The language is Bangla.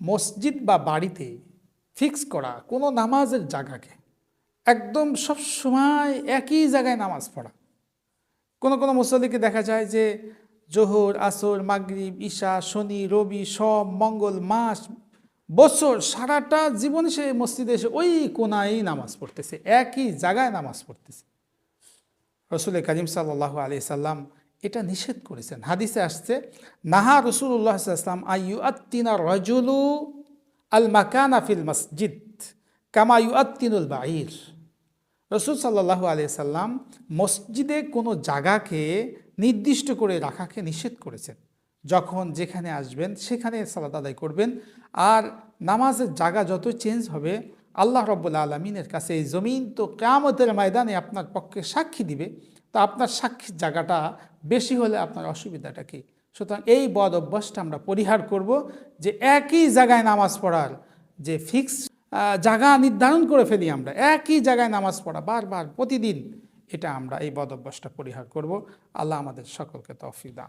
মসজিদ বা বাড়িতে ফিক্স করা কোনো নামাজের জায়গাকে, একদম সব সময় একই জায়গায় নামাজ পড়া। কোনো কোনো মুসল্লিকে দেখা যায় যে জোহর, আসর, মাগরিব, ঈশা, শনি, রবি সব মঙ্গল মাস, বছর, সারাটা জীবন সে মসজিদে এসে ওই কোনায় নামাজ পড়তেছে, একই জায়গায় নামাজ পড়তেছে। রসুল করিম সাল্লাহ আলি সাল্লাম এটা নিষেধ করেছেন। হাদিসে আসছে, নাহা রসুল্লাহ সাল্লাম আইয়ু আত্তিনা রজুলু আল মাকানা ফিল মসজিদ কামা ইউ আত্তিনুল বাঈর। রসুল সাল্লাহ আলি সাল্লাম মসজিদে কোনো জায়গাকে নির্দিষ্ট করে রাখাকে নিষেধ করেছেন। যখন যেখানে আসবেন সেখানে সালাদ আদায় করবেন। আর নামাজের জায়গা যত চেঞ্জ হবে, আল্লাহ রব্বুল্লা আলমিনের কাছে এই জমিন তো কেয়ামতের ময়দানে আপনার পক্ষে সাক্ষী দিবে। তো আপনার সাক্ষীর জায়গাটা বেশি হলে আপনার অসুবিধাটা কী? সুতরাং এই বদ অভ্যাসটা আমরা পরিহার করব যে একই জায়গায় নামাজ পড়ার যে ফিক্স জায়গা নির্ধারণ করে ফেলি আমরা, একই জায়গায় নামাজ পড়া বারবার, প্রতিদিন, এটা আমরা এই বদ অভ্যাসটা পরিহার করব। আল্লাহ আমাদের সকলকে তফিদা